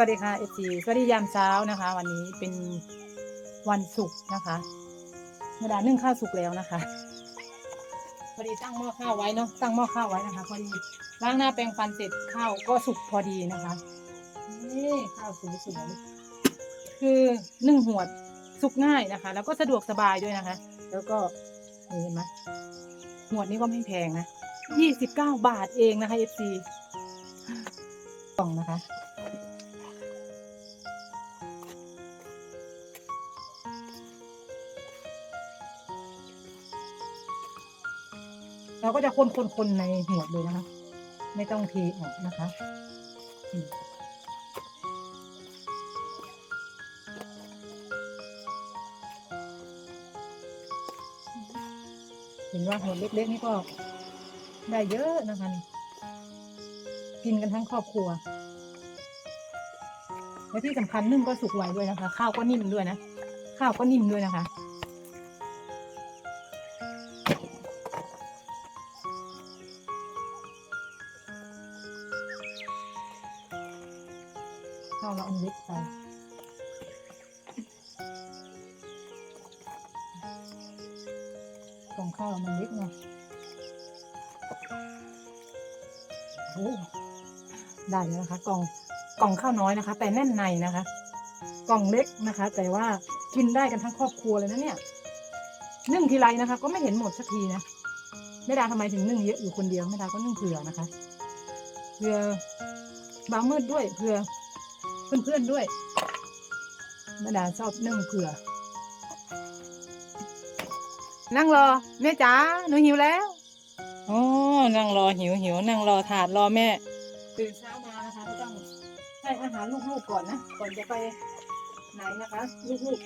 วัสดีค่ะเอจีสวัสดียามเช้านะคะ วันนี้เป็นวันศุกร์นะคะเวลานึ่งข้าวสุกแล้วนะคะพอดีตั้งหม้อข้าวไว้เนาะตั้งหม้อข้าวไว้นะคะพอดีล้างหน้าแปรงฟันเสร็จข้าวก็สุกพอดีนะคะนี่ข้าวสวยๆคือนึ่งหวดสุกง่ายนะคะ แล้วก็สะดวกสบายด้วยนะคะ แล้วก็นี่เห็นไหมหวดนี้ก็ไม่แพงนะยี่สิบเก้าบาทเองนะคะเอฟซีกล่องนะคะ เราก็จะคนๆๆในหัวเลยนะคะ ไม่ต้องเทออกนะคะเห็นว่าหัวเล็กๆนี่ก็ได้เยอะนะคะกินกันทั้งครอบครัว และที่สำคัญนึ่งก็สุกไวด้วยนะคะ ข้าวก็นิ่มด้วยนะ ข้าวก็นิ่มด้วยนะคะาวเราเอาเล็กไปกล่องข้าวมันเล็กเนาะโอ้ได้แล้วนะคะกล่องกล่องข้าวน้อยนะคะ แต่แน่นในนะคะ กล่องเล็กนะคะ แต่ว่ากินได้กันทั้งครอบครัวเลยนะเนี่ยนึ่งทีไรนะคะ ก็ไม่เห็นหมดสักทีนะแม่ดาทำไมถึงนึ่งเยอะอยู่คนเดียวแม่ดาก็นึ่งเผื่อนะคะเผื่อบางมืดด้วยเผื่อ เพื่อนๆด้วยแม่ดาชอบนึ่งเผื่อ นั่งรอแม่จ๋าหนูหิวแล้วโอ้นั่งรอหิวหิวนั่งรอถาดรอแม่ตื่นเช้ามานะคะก็ต้องให้อาหารลูกๆก่อนนะ ก่อนจะไปไหนนะคะลูก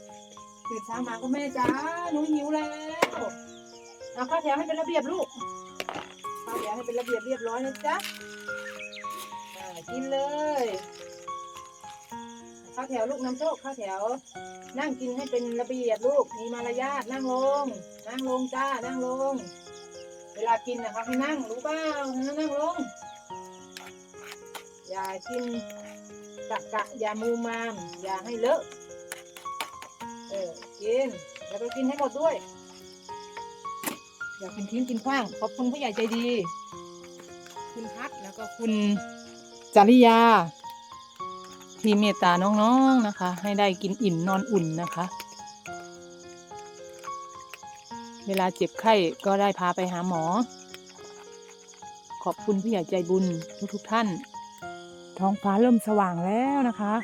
ๆตื่นเช้ามาก็แม่จ๋าหนูหิวแล้วเอาข้าวแถวให้เป็นระเบียบลูกข้าวแถวให้เป็นระเบียบเรียบร้อยนะจ๊ะอ่ากินเลย ข้าแถวลูกน้ำโชคข้าแถว นั่งกินให้เป็นระเบียบลูกมีมารยาทนั่งลง นั่งลงจ้านั่งลง เวลากินนะคะให้นั่งรู้เปล่านั่งลง อย่ากินกะกะอย่ามูมาม อย่าให้เลอะเออกินแล้วก็กินให้หมดด้วย อย่าเป็นทิ้งกินขว้างขอบคุณผู้ใหญ่ใจดี คุณพัดแล้วก็คุณจริยา ที่เมตตาน้องๆนะคะ ให้ได้กินอิ่มนอนอุ่นนะคะ เวลาเจ็บไข้ก็ได้พาไปหาหมอ ขอบคุณผู้ใหญ่ใจบุญทุกๆท่าน ท้องฟ้าเริ่มสว่างแล้วนะคะ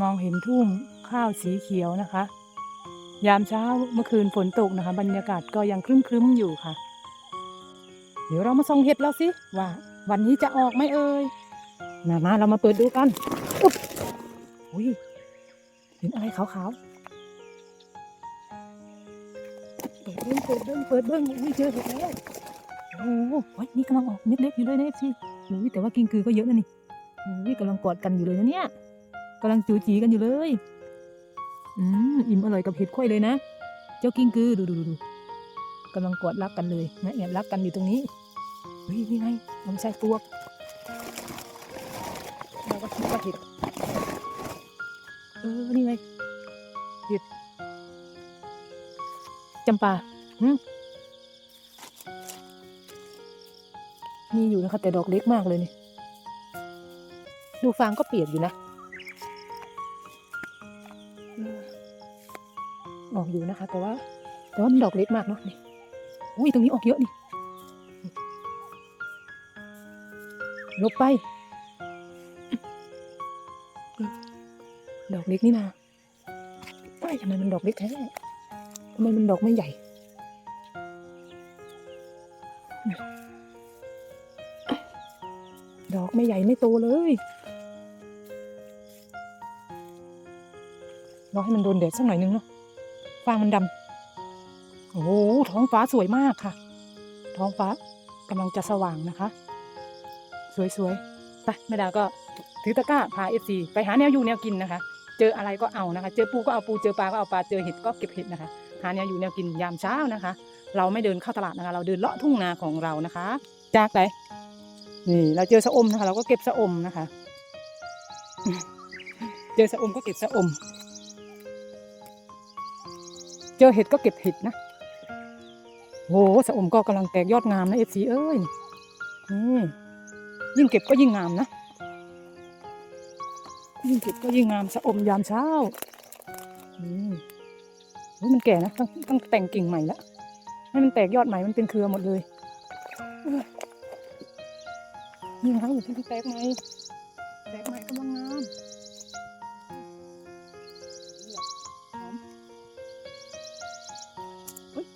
มองเห็นทุ่งข้าวสีเขียวนะคะ ยามเช้าเมื่อคืนฝนตกนะคะ บรรยากาศก็ยังครึ้มๆอยู่ค่ะ เดี๋ยวเรามาส่องเห็ดแล้วสิว่าวันนี้จะออกไหมเอ่ยมามาเรามาเปิดดูกัน อุ้ยเห็นอะไรขาวๆ เปิดเบิ้งเปิดเบิ้งเปิดเบิ้งอุ้ยเจอเห็ดแล้วโอ้โหนี่กำลังออกเม็ดเล็กอยู่เลยนะพี่อุ้ยแต่ว่ากิ้งกือก็เยอะนะนี่อุ้ยกำลังกอดกันอยู่เลยนะเนี่ยกำลังจูจีกันอยู่เลย อืมอิ่มอร่อยกับเห็ดข้อยเลยนะ เจ้ากิ้งกือดูดูดูดูกำลังกอดรักกันเลยนะแอบรักกันอยู่ตรงนี้เฮ้ยนี่ไงมันไม่ใช่ปวกเราก็คิดว่าเห็ด ออนี่ไงเห็ดจำปาหึมีอยู่นะคะแต่ดอกเล็กมากเลยนี่ ดูฟางก็เปียกอยู่นะออออกอยู่นะคะ แต่ว่า แต่ว่ามันดอกเล็กมากเนาะนี่ อุ้ยตรงนี้ออกเยอะนี่ลบไป ดอกเล็กนี่นะไอ้ยทำไมมันดอกเล็กแท้ทำไมมันดอกไม่ใหญ่ดอกไม่ใหญ่ไม่โตเลยรอให้มันโดนแดดสักหน่อยนึงเนาะฟางมันดำโอ้โหท้องฟ้าสวยมากค่ะ ท้องฟ้ากำลังจะสว่างนะคะ สวยๆไปแม่ดาก็ถือตะกร้าพาเอฟซีไปหาแนวอยู่แนวกินนะคะ เจออะไรก็เอานะคะ เจอปูก็เอาปูเจอปลาก็เอาปลาเจอเห็ดก็เก็บเห็ดนะคะหาแนวอยู่แนวกินยามเช้านะคะ เราไม่เดินเข้าตลาดนะคะ เราเดินเลาะทุ่งนาของเรานะคะ จากไหนนี่เราเจอสะอมนะคะ เราก็เก็บสะอมนะคะ เจอสะอมก็เก็บสะอม เจอเห็ดก็เก็บเห็ดนะโหสะอมก็กำลังแตกยอดงามนะเอฟซีเอ้ยนี่ยิ่งเก็บก็ยิ่งงามนะ ยิ่งเก็บก็ยิ่งงามสะอมยามเช้าอืมโอ้ยมันแก่นะต้องต้องแต่งกิ่งใหม่ละให้มันแตกยอดใหม่มันเป็นเครือหมดเลยเอ้ยนี่ครับที่แตกใหม่แตกใหม่กำลังงามอมเฮ้ย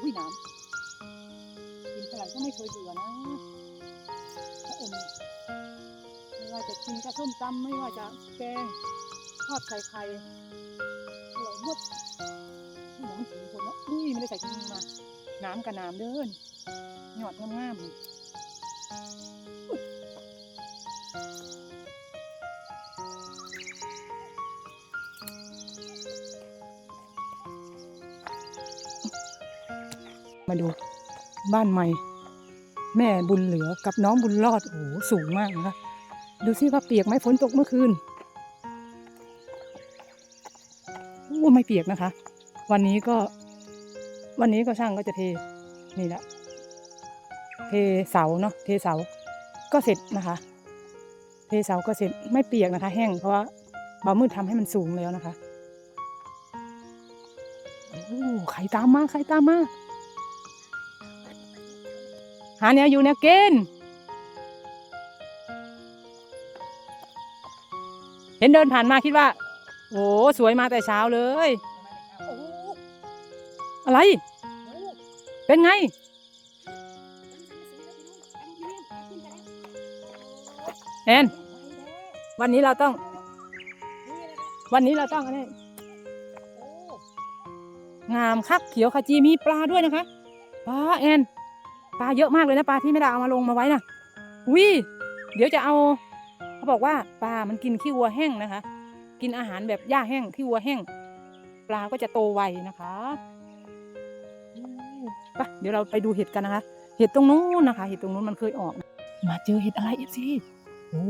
อุ้ยน้ำกินเท่าไหร่ก็ไม่เคยเบื่อนะสะอม ว่าจะกินกระส้มตำไม่ว่าจะแกงทอดไข่ไข่อร่อยหมดหมองสีคนละอุ้ยไม่ได้ใส่ถุงมือมาน้ำกับน้ำเด้นหยอดงามมาดูบ้านใหม่ แม่บุญเหลือกับน้องบุญรอดโอ้โหสูงมากนะคะ ดูซิว่าเปียกไหมฝนตกเมื่อคืนโอ้ไม่เปียกนะคะ วันนี้ก็ วันนี้ก็ช่างก็จะเทนี่แหละเทเสาเนาะเทเสาก็เสร็จนะคะ เทเสาก็เสร็จไม่เปียกนะคะ แห้งเพราะว่าบ่ามืดทำให้มันสูงแล้วนะคะโอ้ใครตามมาใครตามมาหาแนวอยู่แนวกิน เห็นเดินผ่านมาคิดว่าโอ้สวยมาแต่เช้าเลย อะไร เป็นไง แอน วันนี้เราต้อง วันนี้เราต้องอะไรงามคักเขียวขจีมีปลาด้วยนะคะปลาแอน ปลาเยอะมากเลยนะปลาที่ไม่ได้เอามาลงมาไว้นะวิเดี๋ยวจะเอา เขาบอกว่าปลามันกินขี้วัวแห้งนะคะ กินอาหารแบบหญ้าแห้งขี้วัวแห้ง ปลาก็จะโตไวนะคะอู้ไปเดี๋ยวเราไปดูเห็ดกันนะคะ เห็ดตรงนู้นนะคะ เห็ดตรงนู้นมันเคยออก มาเจอเห็ดอะไรเอฟซีโอ้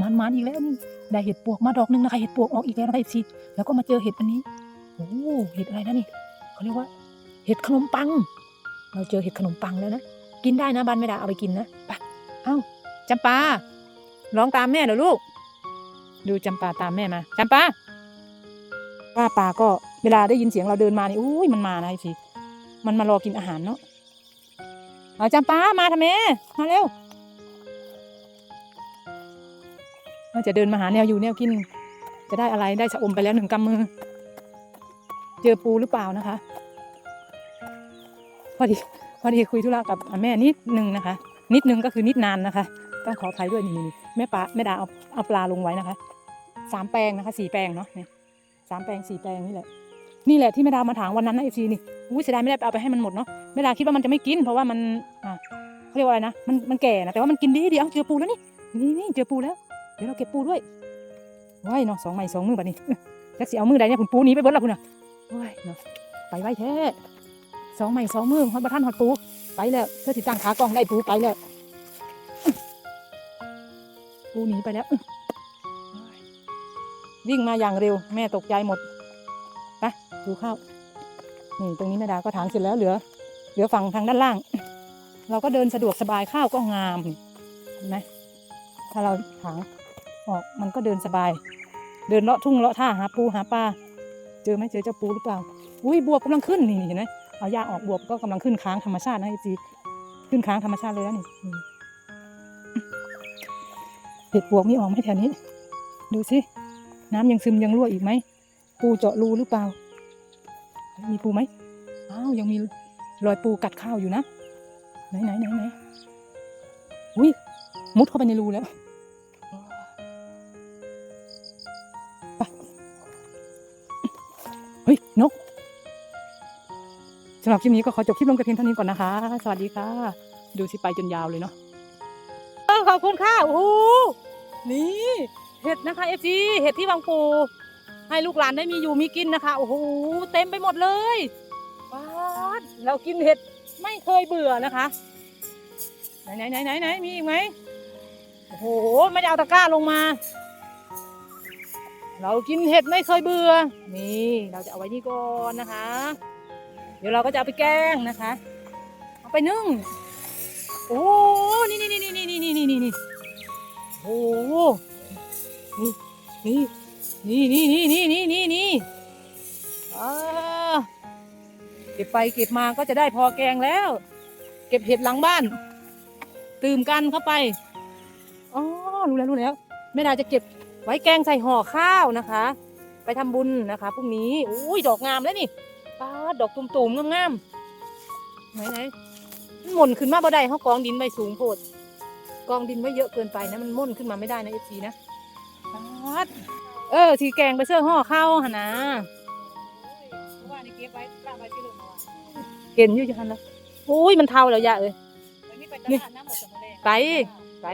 มันมันอีกแล้วนี่ได้เห็ดปวกมาดอกหนึงนะคะ เห็ดปวกออกอีกแล้วนะคะเอฟซีแล้วก็มาเจอเห็ดอันนี้โอ้เห็ดอะไรนะนี่เขาเรียกว่า เห็ดขนมปัง เราเจอเห็ดขนมปังแล้วนะกินได้นะบ้านไม่ได้เอาไปกินนะไปเอ้าจำปา ร้องตามแม่เหรอลูก ดูจำปาตามแม่มาจำปาป้าปาก็เวลาได้ยินเสียงเราเดินมานี่อุ้ยมันมานะไอ้สิมันมารอกินอาหารเนาะเอาจำปามาทำไมมาเร็วเราจะเดินมาหาแนวอยู่แนวกิน จะได้อะไรได้ชะอมไปแล้วหนึ่งกำมือ เจอปูหรือเปล่านะคะ พอดีพอดีคุยธุระกับแม่นิดนึงนะคะ นิดนึงก็คือนิดนานนะคะ ต้องขออภัยด้วยนี่นี่ แม่ปลาแม่ดาเอาเอาปลาลงไว้นะคะสามแปลงนะคะสี่แปลงเนาะเนี่ยสามแปลงสี่แปลงนี่แหละนี่แหละที่แม่ดามาถางวันนั้นนะเอฟซีนี่อุ้ยเสียดายไม่ได้เอาไปให้มันหมดเนาะแม่ดาคิดว่ามันจะไม่กิน เพราะว่ามันอ่าเขาเรียกว่าอะไรนะมันมันแก่นะแต่ว่ามันกินดีเดี๋ยวเจอปูแล้วนี่นี่นี่เจอปูแล้วเดี๋ยวเราเก็บปูด้วยว้ายเนาะสองไม้สองมือแบัดนี้จักสิเอามือใดเนี่ยคุณปูนี้ไปเบิดล้วคุณน่ะว้ายเนาะไปไว้แท้สองไม้สองมือฮอดบัท่านฮอดปูไปแล้วเพื่อติดตั้งขากล้องได้ปูไปแล้ว ปูหนีไปแล้ววิ่งมาอย่างเร็ว แม่ตกใจหมดไปดูข้าวนี่ตรงนี้แม่ดาก็ถางเสร็จแล้วเหลือ เหลือฝั่งทางด้านล่าง เราก็เดินสะดวกสบายข้าวก็งามเห็นไหมถ้าเราถางออกมันก็เดินสบาย เดินเลาะทุ่งเลาะท่าหาปูหาปลาเจอไหมเจอเจ้าปูหรือเปล่าอุ้ยบวบกำลังขึ้นนี่เห็นไหมเอาหญ้าออกบวบก็กำลังขึ้นค้างธรรมชาตินะไอจีขึ้นค้างธรรมชาติเลยแล้วนี่ เห็ดปวกมีออกไหมแถวนี้ ดูสิ น้ำยังซึมยังรั่วอีกไหม ปูเจาะรูหรือเปล่า มีปูไหมอ้าวยังมีรอยปูกัดข้าวอยู่นะ ไหนไหนไหนไหนอุ้ยมุดเข้าไปในรูแล้วไปเฮ้ย นกสำหรับคลิปนี้ก็ขอจบคลิปลงแต่เพียงเท่านี้ก่อนนะคะ สวัสดีค่ะ ดูสิไปจนยาวเลยเนาะ ออขอบคุณค่ะโอ้โหนี่เห็ดนะคะเอฟซีเห็ดที่วังปูให้ลูกหลานได้มีอยู่มีกินนะคะโอ้โหเต็มไปหมดเลยว้าเรากินเห็ดไม่เคยเบื่อนะคะไหนไหนไหนไหนไหนมีอีกไหมโอ้โหไม่ได้เอาตะกร้าลงมา เรากินเห็ดไม่เคยเบื่อ นี่เราจะเอาไว้นี่ก่อนนะคะ เดี๋ยวเราก็จะเอาไปแกงนะคะ เอาไปนึ่ง โอ้นี่นี่นี่นี่ นี่นี่นี่นี่นี่โอ้นี่นี่นี่นี่นี่นี่นี่นี่นี่อ่าเก็บไปเก็บมาก็จะได้พอแกงแล้ว เก็บเห็ดหลังบ้าน ตื่มกันเข้าไปอ๋อรู้แล้วรู้แล้วแม่ดาจะเก็บไว้แกงใส่ห่อข้าวนะคะ ไปทำบุญนะคะพรุ่งนี้อุ้ยดอกงามแล้วนี่ป้าดอกตุ่มๆงามๆไหนไหนมันหม่นขึ้นมาบ่ได้เขากองดินไว้สูงโพด กองดินไว้เยอะเกินไปนะมันม่นขึ้นมาไม่ได้นะเอฟซีนะป๊าดเออทีแกงไปเสื้อห่อข้าวหนนะว่านี่เก็บไว้ป้าไว้ที่โรงพยาบาลเห็นอยู่จังหันนะอุ้ยมันเท่าแล้วยะเอ้ยวันนี้ไปตลาดน้ำหมดสมเลยไปไป